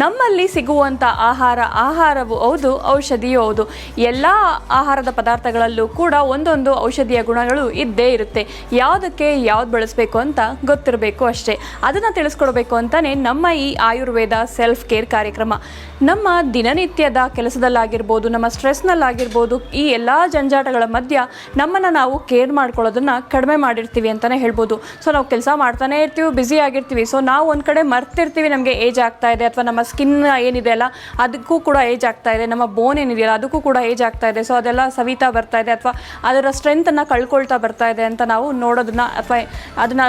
ನಮ್ಮಲ್ಲಿ ಸಿಗುವಂಥ ಆಹಾರ, ಆಹಾರವು ಹೌದು, ಔಷಧಿಯೂ ಹೌದು. ಎಲ್ಲ ಆಹಾರದ ಪದಾರ್ಥಗಳಲ್ಲೂ ಕೂಡ ಒಂದೊಂದು ಔಷಧಿಯ ಗುಣಗಳು ಇದ್ದೇ ಇರುತ್ತೆ. ಯಾವುದಕ್ಕೆ ಯಾವ್ದು ಬಳಸಬೇಕು ಅಂತ ಗೊತ್ತಿರಬೇಕು ಅಷ್ಟೇ. ಅದನ್ನು ತಿಳಿಸ್ಕೊಡ್ಬೇಕು ಅಂತಲೇ ನಮ್ಮ ಈ ಆಯುರ್ವೇದ ಸೆಲ್ಫ್ ಕೇರ್ ಕಾರ್ಯಕ್ರಮ. ನಮ್ಮ ದಿನನಿತ್ಯದ ಕೆಲಸದಲ್ಲಾಗಿರ್ಬೋದು, ನಮ್ಮ ಸ್ಟ್ರೆಸ್ನಲ್ಲಾಗಿರ್ಬೋದು, ಈ ಎಲ್ಲ ಜಂಜಾಟಗಳ ಮಧ್ಯ ನಮ್ಮನ್ನು ನಾವು ಕೇರ್ ಮಾಡ್ಕೊಳ್ಳೋದನ್ನು ಕಡಿಮೆ ಮಾಡಿರ್ತೀವಿ ಅಂತಲೇ ಹೇಳ್ಬೋದು. ಸೊ ನಾವು ಕೆಲಸ ಮಾಡ್ತಾನೇ ಇರ್ತೀವಿ ಬ್ಯುಸಿ ಆಗಿರ್ತೀವಿ. ಸೊ ನಾವು ಒಂದು ಕಡೆ ಮರ್ತಿರ್ತೀವಿ, ನಮಗೆ ಏಜ್ ಆಗ್ತಾ ಇದೆ, ಅಥವಾ ನಮ್ಮ ಸ್ಕಿನ್ ಏನಿದೆ ಅಲ್ಲ, ಅದಕ್ಕೂ ಕೂಡ ಏಜ್ ಆಗ್ತಾ ಇದೆ. ನಮ್ಮ ಬೋನ್ ಏನಿದೆಯಲ್ಲ ಅದಕ್ಕೂ ಕೂಡ ಏಜ್ ಆಗ್ತಾ ಇದೆ. ಸೊ ಅದೆಲ್ಲ ಸವಿತಾ ಬರ್ತಾ ಇದೆ ಅಥವಾ ಅದರ ಸ್ಟ್ರೆಂತನ್ನು ಕಳ್ಕೊಳ್ತಾ ಬರ್ತಾ ಇದೆ ಅಂತ ನಾವು ನೋಡೋದನ್ನ ಅಥವಾ ಅದನ್ನ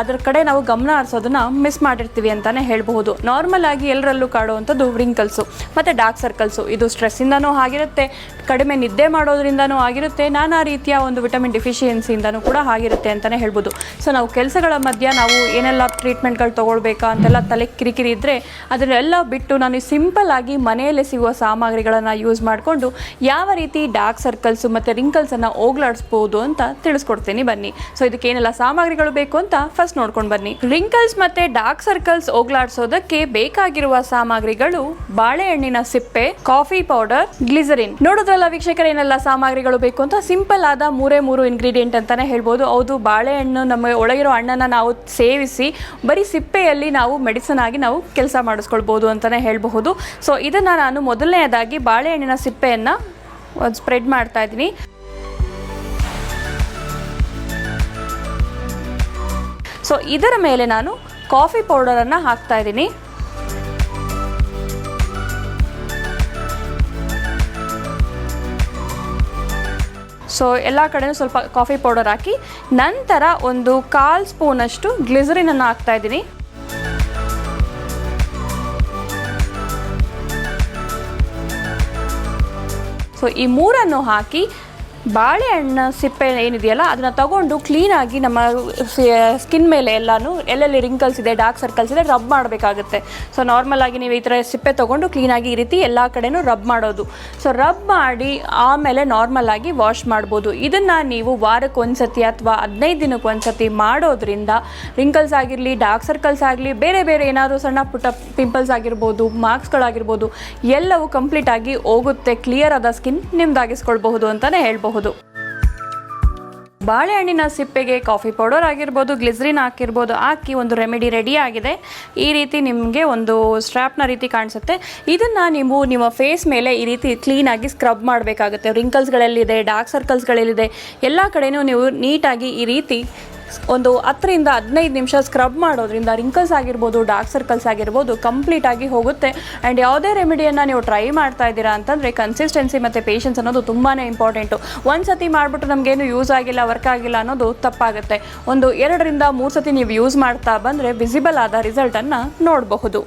ಅದರ ಕಡೆ ನಾವು ಗಮನ ಹರಿಸೋದನ್ನ ಮಿಸ್ ಮಾಡಿರ್ತೀವಿ ಅಂತಲೇ ಹೇಳ್ಬಹುದು. ನಾರ್ಮಲ್ ಆಗಿ ಎಲ್ಲರಲ್ಲೂ ಕಾಡುವಂಥದ್ದು ವ್ರಿಂಕಲ್ಸು ಮತ್ತು ಡಾರ್ಕ್ ಸರ್ಕಲ್ಸು ಇದು ಸ್ಟ್ರೆಸ್ಸಿಂದನೂ ಆಗಿರುತ್ತೆ, ಕಡಿಮೆ ನಿದ್ದೆ ಮಾಡೋದ್ರಿಂದನೂ ಆಗಿರುತ್ತೆ, ನಾನಾ ರೀತಿಯ ಒಂದು ವಿಟಮಿನ್ ಡಿಫಿಷಿಯನ್ಸಿಯಿಂದನೂ ಕೂಡ ಆಗಿರುತ್ತೆ ಅಂತಲೇ ಹೇಳ್ಬೋದು ಸೊ ನಾವು ಕೆಲಸಗಳ ಮಧ್ಯ ನಾವು ಏನೆಲ್ಲ ಟ್ರೀಟ್ಮೆಂಟ್ಗಳು ತೊಗೊಳ್ಬೇಕಾ ಅಂತೆಲ್ಲ ತಲೆ ಕಿರಿಕಿರಿ ಇದ್ದರೆ ಅದನ್ನೆಲ್ಲ ಬಿಟ್ಟು ನಾನು ಸಿಂಪಲ್ ಆಗಿ ಮನೆಯಲ್ಲೇ ಸಿಗುವ ಸಾಮಗ್ರಿಗಳನ್ನು ಯೂಸ್ ಮಾಡಿಕೊಂಡು ಯಾವ ರೀತಿ ಡಾರ್ಕ್ ಸರ್ಕಲ್ಸು ಮತ್ತು ರಿಂಕಲ್ಸನ್ನು ಹೋಗ್ಲಾಡಿಸ್ಬೋದು ಅಂತ ತಿಳಿಸ್ಕೊಡ್ತೀನಿ. ಬನ್ನಿ. ಸೊ ಇದಕ್ಕೆ ಏನೆಲ್ಲ ಸಾಮಗ್ರಿಗಳು ಬೇಕು ಅಂತ ಫಸ್ಟ್ ನೋಡ್ಕೊಂಡು ಬನ್ನಿ. ರಿಂಕಲ್ಸ್ ಮತ್ತು ಡಾರ್ಕ್ ಸರ್ಕಲ್ಸ್ ಹೋಗ್ಲಾಡಿಸೋದಕ್ಕೆ ಬೇಕಾಗಿರುವ ಸಾಮಗ್ರಿಗಳು ಬಾಳೆಹಣ್ಣಿನ ಸಿಪ್ಪೆ ಕಾಫಿ ಪೌಡರ್ ಗ್ಲಿಸರಿನ್ ನೋಡೋದ್ರಲ್ಲ ವೀಕ್ಷಕರ ಏನೆಲ್ಲ ಸಾಮಗ್ರಿಗಳು ಬೇಕು ಅಂತ? ಸಿಂಪಲ್ ಆದ ಮೂರೇ ಮೂರು ಇಂಗ್ರೀಡಿಯೆಂಟ್ ಅಂತಾನೆ ಹೇಳ್ಬೋದು. ಹೌದು, ಬಾಳೆಹಣ್ಣು ನಮ್ಮ ಒಳಗಿರೋ ಹಣ್ಣನ್ನು ನಾವು ಸೇವಿಸಿ ಬರೀ ಸಿಪ್ಪೆಯಲ್ಲಿ ನಾವು ಮೆಡಿಸನ್ ಆಗಿ ನಾವು ಕೆಲಸ ಮಾಡಿಸ್ಕೊಳ್ಬೋದು ಅಂತಲೇ ಹೇಳಬಹುದು. ಸೊ ಇದನ್ನು ನಾನು ಮೊದಲನೆಯದಾಗಿ ಬಾಳೆಹಣ್ಣಿನ ಸಿಪ್ಪೆಯನ್ನು ಸ್ಪ್ರೆಡ್ ಮಾಡ್ತಾ ಇದ್ದೀನಿ. ಸೊ ಇದರ ಮೇಲೆ ನಾನು ಕಾಫಿ ಪೌಡರನ್ನು ಹಾಕ್ತಾ ಇದ್ದೀನಿ. ಸೊ ಎಲ್ಲ ಕಡೆಯೂ ಸ್ವಲ್ಪ ಕಾಫಿ ಪೌಡರ್ ಹಾಕಿ ನಂತರ ಒಂದು ಕಾಲ್ ಸ್ಪೂನಷ್ಟು ಗ್ಲಿಸರಿನನ್ನು ಹಾಕ್ತಾ ಇದ್ದೀನಿ. ಸೊ ಈ ಮೂರನ್ನು ಹಾಕಿ ಬಾಳೆಹಣ್ಣು ಸಿಪ್ಪೆ ಏನಿದೆಯಲ್ಲ, ಅದನ್ನು ತಗೊಂಡು ಕ್ಲೀನಾಗಿ ನಮ್ಮ ಸ್ಕಿನ್ ಮೇಲೆ ಎಲ್ಲನೂ ಎಲ್ಲೆಲ್ಲಿ ರಿಂಕಲ್ಸ್ ಇದೆ ಡಾರ್ಕ್ ಸರ್ಕಲ್ಸ್ ಇದೆ ರಬ್ ಮಾಡಬೇಕಾಗುತ್ತೆ. ಸೊ ನಾರ್ಮಲ್ ಆಗಿ ನೀವು ಈ ಥರ ಸಿಪ್ಪೆ ತೊಗೊಂಡು ಕ್ಲೀನಾಗಿ ಈ ರೀತಿ ಎಲ್ಲ ಕಡೆನೂ ರಬ್ ಮಾಡೋದು. ಸೊ ರಬ್ ಮಾಡಿ ಆಮೇಲೆ ನಾರ್ಮಲ್ ಆಗಿ ವಾಶ್ ಮಾಡ್ಬೋದು. ಇದನ್ನು ನೀವು ವಾರಕ್ಕೆ ಒಂದ್ಸತಿ ಅಥವಾ ಹದಿನೈದು ದಿನಕ್ಕೆ ಒಂದ್ಸತಿ ಮಾಡೋದ್ರಿಂದ ರಿಂಕಲ್ಸ್ ಆಗಿರಲಿ ಡಾರ್ಕ್ ಸರ್ಕಲ್ಸ್ ಆಗಲಿ, ಬೇರೆ ಬೇರೆ ಏನಾದರೂ ಸಣ್ಣ ಪುಟ್ಟ ಪಿಂಪಲ್ಸ್ ಆಗಿರ್ಬೋದು ಮಾರ್ಕ್ಸ್ಗಳಾಗಿರ್ಬೋದು ಎಲ್ಲವೂ ಕಂಪ್ಲೀಟಾಗಿ ಹೋಗುತ್ತೆ ಕ್ಲಿಯರ್ ಆದ ಸ್ಕಿನ್ ನಿಮ್ದಾಗಿಸ್ಕೊಳ್ಬಹುದು ಅಂತಲೇ ಹೇಳ್ಬಹುದು ಬಾಳೆಹಣ್ಣಿನ ಸಿಪ್ಪೆಗೆ ಕಾಫಿ ಪೌಡರ್ ಆಗಿರ್ಬೋದು ಗ್ಲಿಸ್ರಿನ್ ಹಾಕಿರ್ಬೋದು, ಹಾಕಿ ಒಂದು ರೆಮಿಡಿ ರೆಡಿ ಆಗಿದೆ. ಈ ರೀತಿ ನಿಮಗೆ ಒಂದು ಸ್ಟ್ರ್ಯಾಪ್ನ ರೀತಿ ಕಾಣಿಸುತ್ತೆ. ಇದನ್ನು ನೀವು ನಿಮ್ಮ ಫೇಸ್ ಮೇಲೆ ಈ ರೀತಿ ಕ್ಲೀನಾಗಿ ಸ್ಕ್ರಬ್ ಮಾಡಬೇಕಾಗುತ್ತೆ. ರಿಂಕಲ್ಸ್ಗಳಲ್ಲಿದೆ ಡಾರ್ಕ್ ಸರ್ಕಲ್ಸ್ಗಳಲ್ಲಿದೆ ಎಲ್ಲ ಕಡೆಯೂ ನೀವು ನೀಟಾಗಿ ಈ ರೀತಿ ಒಂದು ಹತ್ತರಿಂದ ಹದಿನೈದು ನಿಮಿಷ ಸ್ಕ್ರಬ್ ಮಾಡೋದ್ರಿಂದ ರಿಂಕಲ್ಸ್ ಆಗಿರ್ಬೋದು ಡಾರ್ಕ್ ಸರ್ಕಲ್ಸ್ ಆಗಿರ್ಬೋದು ಕಂಪ್ಲೀಟ್ ಆಗಿ ಹೋಗುತ್ತೆ. ಆ್ಯಂಡ್ ಯಾವುದೇ ರೆಮಿಡಿಯನ್ನು ನೀವು ಟ್ರೈ ಮಾಡ್ತಾ ಇದ್ದೀರಾ ಅಂತಂದರೆ ಕನ್ಸಿಸ್ಟೆನ್ಸಿ ಮತ್ತು ಪೇಷನ್ಸ್ ಅನ್ನೋದು ತುಂಬಾ ಇಂಪಾರ್ಟೆಂಟು ಒಂದು ಸತಿ ಮಾಡಿಬಿಟ್ಟು ನಮಗೇನು ಯೂಸ್ ಆಗಿಲ್ಲ ವರ್ಕ್ ಆಗಿಲ್ಲ ಅನ್ನೋದು ತಪ್ಪಾಗುತ್ತೆ. ಒಂದು ಎರಡರಿಂದ ಮೂರು ಸತಿ ನೀವು ಯೂಸ್ ಮಾಡ್ತಾ ಬಂದರೆ ವಿಸಿಬಲ್ ಆದ ರಿಸಲ್ಟನ್ನು ನೋಡಬಹುದು.